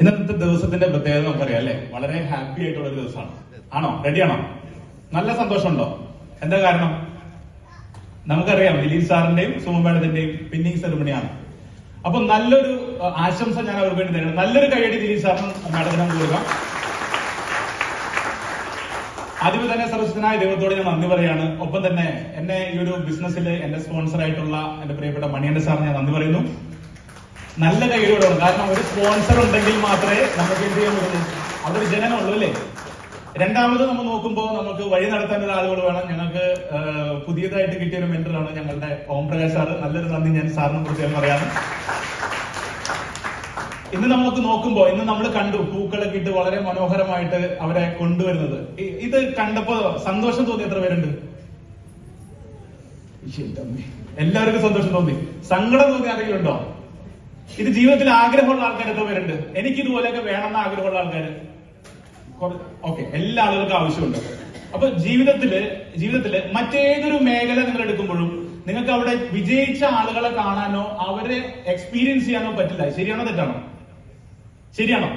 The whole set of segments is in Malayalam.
ഇന്നത്തെ ദിവസത്തിന്റെ പ്രത്യേകത നമുക്കറിയാം അല്ലെ? വളരെ ഹാപ്പി ആയിട്ടുള്ള ഒരു ദിവസമാണ്. ആണോ? റെഡിയാണോ നല്ല സന്തോഷമുണ്ടോ? എന്താ കാരണം? നമുക്കറിയാം ദിലീപ് സാറിന്റെയും സുമ മേഡത്തിന്റെയും പിന്നിങ് സെറിമണിയാണ്. അപ്പൊ നല്ലൊരു ആശംസ ഞാൻ അവർക്ക് വേണ്ടി തരണം നല്ലൊരു കൈയടി ദിലീപ് സാറിനും മേഡത്തിനും കൊടുക്കാം. ആദ്യമേ തന്നെ സർവസ്വനായ ദൈവത്തോട് ഞാൻ നന്ദി പറയാണ് ഒപ്പം തന്നെ എന്നെ ഈ ഒരു ബിസിനസ്സിൽ എന്റെ സ്പോൺസർ ആയിട്ടുള്ള എന്റെ പ്രിയപ്പെട്ട മണിയന്റെ സാറിന് ഞാൻ നന്ദി പറയുന്നു. നല്ല കൈകളോടാണ് കാരണം ഒരു സ്പോൺസർ ഉണ്ടെങ്കിൽ മാത്രമേ നമുക്ക് എന്ത് ചെയ്യാൻ പറ്റുള്ളൂ അതൊരു ജനനമുള്ളൂ അല്ലേ? രണ്ടാമത് നമ്മൾ നോക്കുമ്പോൾ നമുക്ക് വഴി നടത്താൻ ഒരു ആളുകൾ വേണം. ഞങ്ങൾക്ക് പുതിയതായിട്ട് കിട്ടിയ ഒരു മെന്ററാണ് ഞങ്ങളുടെ ഓം പ്രകാശ് സാറ്. നല്ലൊരു നന്ദി ഞാൻ സാറിനെ കുറിച്ച് ഞാൻ പറയാം. ഇന്ന് നമുക്ക് നോക്കുമ്പോൾ ഇന്ന് നമ്മൾ കണ്ടു പൂക്കളൊക്കെ ഇട്ട് വളരെ മനോഹരമായിട്ട് അവരെ കൊണ്ടുവരുന്നത്. ഇത് കണ്ടപ്പോ സന്തോഷം തോന്നി എത്ര പേരുണ്ട്. എല്ലാവർക്കും സന്തോഷം തോന്നി. സങ്കടം തോന്നി ആരെങ്കിലും ഉണ്ടോ? ഇത് ജീവിതത്തിൽ ആഗ്രഹമുള്ള ആൾക്കാർ എത്ര പേരുണ്ട്. എനിക്ക് ഇതുപോലെയൊക്കെ വേണമെന്ന ആഗ്രഹമുള്ള ആൾക്കാർ ഓക്കെ എല്ലാ ആളുകൾക്കും ആവശ്യമുണ്ട്. അപ്പൊ ജീവിതത്തിൽ ജീവിതത്തിൽ മറ്റേതൊരു മേഖല നിങ്ങൾ എടുക്കുമ്പോഴും നിങ്ങൾക്ക് അവിടെ വിജയിച്ച ആളുകളെ കാണാനോ അവരെ എക്സ്പീരിയൻസ് ചെയ്യാനോ പറ്റില്ല. ശരിയാണോ തെറ്റാണോ? ശരിയാണോ?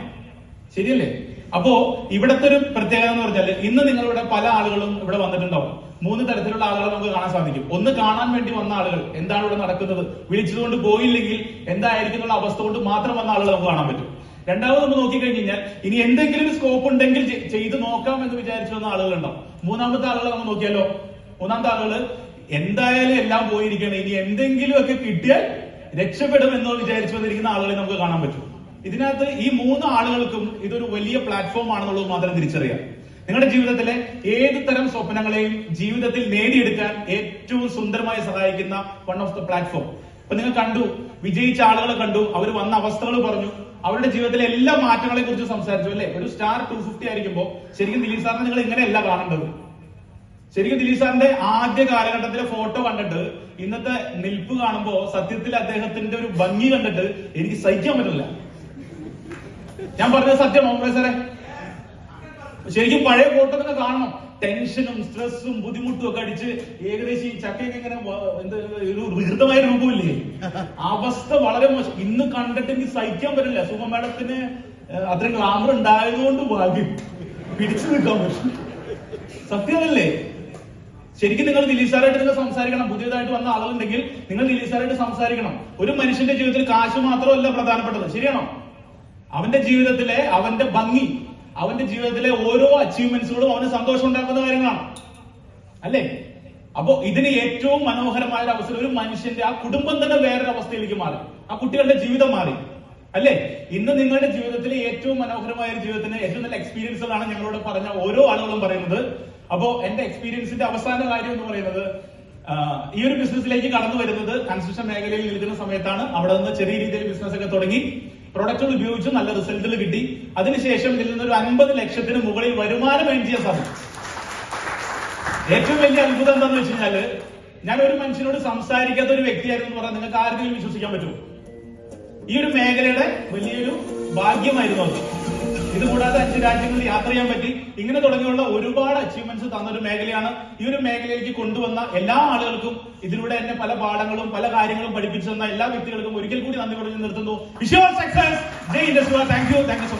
ശരിയല്ലേ? അപ്പോ ഇവിടത്തെ ഒരു പ്രത്യേകത എന്ന് പറഞ്ഞാൽ ഇന്ന് നിങ്ങളിവിടെ പല ആളുകളും ഇവിടെ വന്നിട്ടുണ്ടാവും. മൂന്ന് തരത്തിലുള്ള ആളുകളെ നമുക്ക് കാണാൻ സാധിക്കും. ഒന്ന് കാണാൻ വേണ്ടി വന്ന ആളുകൾ. എന്താണ് ഇവിടെ നടക്കുന്നത്? വിളിച്ചതുകൊണ്ട് പോയില്ലെങ്കിൽ എന്തായിരിക്കും എന്നുള്ള അവസ്ഥ കൊണ്ട് മാത്രം വന്ന ആളുകൾ നമുക്ക് കാണാൻ പറ്റും. രണ്ടാമത് നമ്മൾ നോക്കിക്കഴിഞ്ഞ് കഴിഞ്ഞാൽ ഇനി എന്തെങ്കിലും ഒരു സ്കോപ്പ് ഉണ്ടെങ്കിൽ ചെയ്തു നോക്കാം എന്ന് വിചാരിച്ചു വന്ന ആളുകളുണ്ടാവും. മൂന്നാമത്തെ ആളുകളെ നമ്മൾ നോക്കിയാലോ? മൂന്നാമത്തെ ആളുകൾ എന്തായാലും എല്ലാം പോയിരിക്കണം ഇനി എന്തെങ്കിലും ഒക്കെ കിട്ടിയാൽ രക്ഷപ്പെടും എന്ന് വിചാരിച്ചു വന്നിരിക്കുന്ന ആളുകളെ നമുക്ക് കാണാൻ പറ്റും. ഇതിനകത്ത് ഈ മൂന്ന് ആളുകൾക്കും ഇതൊരു വലിയ പ്ലാറ്റ്ഫോം ആണെന്നുള്ളത് മാത്രം തിരിച്ചറിയാം. നിങ്ങളുടെ ജീവിതത്തിലെ ഏത് തരം സ്വപ്നങ്ങളെയും ജീവിതത്തിൽ നേടിയെടുക്കാൻ ഏറ്റവും സുന്ദരമായി സഹായിക്കുന്ന വൺ ഓഫ് ദ പ്ലാറ്റ്ഫോം അപ്പൊ നിങ്ങൾ കണ്ടു വിജയിച്ച ആളുകളെ കണ്ടു അവർ വന്ന അവസ്ഥകൾ പറഞ്ഞു അവരുടെ ജീവിതത്തിലെ എല്ലാ മാറ്റങ്ങളെ കുറിച്ച് സംസാരിച്ചു അല്ലെ? ഒരു സ്റ്റാർ ടു ഫിഫ്റ്റി ആയിരിക്കുമ്പോൾ ശരിക്കും ദിലീപ് സാറിനെ നിങ്ങൾ ഇങ്ങനെയല്ല കാണേണ്ടത്. ശരിക്കും ദിലീപ് സാറിന്റെ ആദ്യ കാലഘട്ടത്തിലെ ഫോട്ടോ കണ്ടിട്ട് ഇന്നത്തെ നിൽപ്പ് കാണുമ്പോ സത്യത്തിൽ അദ്ദേഹത്തിന്റെ ഒരു ഭംഗി കണ്ടിട്ട് എനിക്ക് സഹിക്കാൻ പറ്റില്ല ഞാൻ പറഞ്ഞത് സത്യം ഓമറേ സാറേ ശരിക്കും പഴയ ഫോട്ടോ തന്നെ കാണണം. ടെൻഷനും സ്ട്രെസ്സും ബുദ്ധിമുട്ടും ഒക്കെ അടിച്ച് ഏകദേശം ഈ ചക്കയൊക്കെ ഇങ്ങനെ എന്ത് ഒരു രൂപമില്ലേ? അവസ്ഥ വളരെ മോശം. ഇന്ന് കണ്ടിട്ട് എനിക്ക് സഹിക്കാൻ പറ്റില്ല. സുമ അത്രയും ഗ്ലാമർ ഉണ്ടായതുകൊണ്ട് ഭാഗ്യം. പിടിച്ചു നിൽക്കാൻ പറ്റും. സത്യമല്ലേ? ശരിക്കും നിങ്ങൾ ദിലീപ് സാറായിട്ട് നിങ്ങൾ സംസാരിക്കണം. പുതിയതായിട്ട് വന്ന ആളുകളുണ്ടെങ്കിൽ നിങ്ങൾ ദിലീപ് സാറായിട്ട് സംസാരിക്കണം. ഒരു മനുഷ്യന്റെ ജീവിതത്തിൽ കാശ് മാത്രമല്ല പ്രധാനപ്പെട്ടത്. ശരിയാണോ? അവന്റെ ജീവിതത്തിലെ അവന്റെ ഭംഗി അവന്റെ ജീവിതത്തിലെ ഓരോ അച്ചീവ്മെന്റ്സുകളും അവന് സന്തോഷം ഉണ്ടാക്കുന്ന കാര്യങ്ങളാണ്. അല്ലേ? അപ്പോ ഇതിന് ഏറ്റവും മനോഹരമായ ഒരു അവസരം ഒരു മനുഷ്യന്റെ ആ കുടുംബം തന്നെ വേറൊരു അവസ്ഥയിലേക്ക് മാറി. ആ കുട്ടികളുടെ ജീവിതം മാറി. അല്ലേ? ഇന്ന് നിങ്ങളുടെ ജീവിതത്തിലെ ഏറ്റവും മനോഹരമായ ഒരു ജീവിതത്തിന് ഏറ്റവും നല്ല എക്സ്പീരിയൻസുകളാണ് ഞങ്ങളോട് പറഞ്ഞ ഓരോ ആളുകളും പറയുന്നത്. അപ്പോ എന്റെ എക്സ്പീരിയൻസിന്റെ അവസാന കാര്യം എന്ന് പറയുന്നത് ഈ ഒരു ബിസിനസ്സിലേക്ക് കടന്നു വരുന്നത് കൺസ്ട്രക്ഷൻ മേഖലയിൽ നിൽക്കുന്ന സമയത്താണ്. അവിടെ നിന്ന് ചെറിയ രീതിയിൽ ബിസിനസ് ഒക്കെ തുടങ്ങി. പ്രൊഡക്റ്റുകൾ ഉപയോഗിച്ച് നല്ല റിസൾട്ടുകൾ കിട്ടി. അതിനുശേഷം ഇതിൽ നിന്ന് ഒരു അൻപത് ലക്ഷത്തിന് മുകളിൽ വരുമാനം ഏൺ ചെയ്യാൻ ഏറ്റവും വലിയ അത്ഭുതം എന്താന്ന് വെച്ച് കഴിഞ്ഞാൽ ഞാൻ ഒരു മനുഷ്യനോട് സംസാരിക്കാത്ത ഒരു വ്യക്തിയായിരുന്നു എന്ന് പറഞ്ഞാൽ നിങ്ങൾക്ക് ആർക്കെങ്കിലും വിശ്വസിക്കാൻ പറ്റുമോ? ഈ ഒരു മേഖലയുടെ വലിയൊരു ഭാഗ്യമായിരുന്നു അത്. ഇത് കൂടാതെ അഞ്ച് രാജ്യങ്ങളിൽ യാത്ര ചെയ്യാൻ പറ്റി. ഇങ്ങനെ തുടങ്ങിയുള്ള ഒരുപാട് അച്ചീവ്മെന്റ്സ് തന്ന ഒരു മേഖലയാണ് ഈ ഒരു മേഖലയിലേക്ക് കൊണ്ടുവന്ന എല്ലാ ആളുകൾക്കും ഇതിലൂടെ എന്നെ പല പാഠങ്ങളും പല കാര്യങ്ങളും പഠിപ്പിച്ചു തന്ന എല്ലാ വ്യക്തികൾക്കും ഒരിക്കൽ കൂടി നന്ദി പറഞ്ഞു നിർത്തുന്നു. Success Jai industry thank you thank you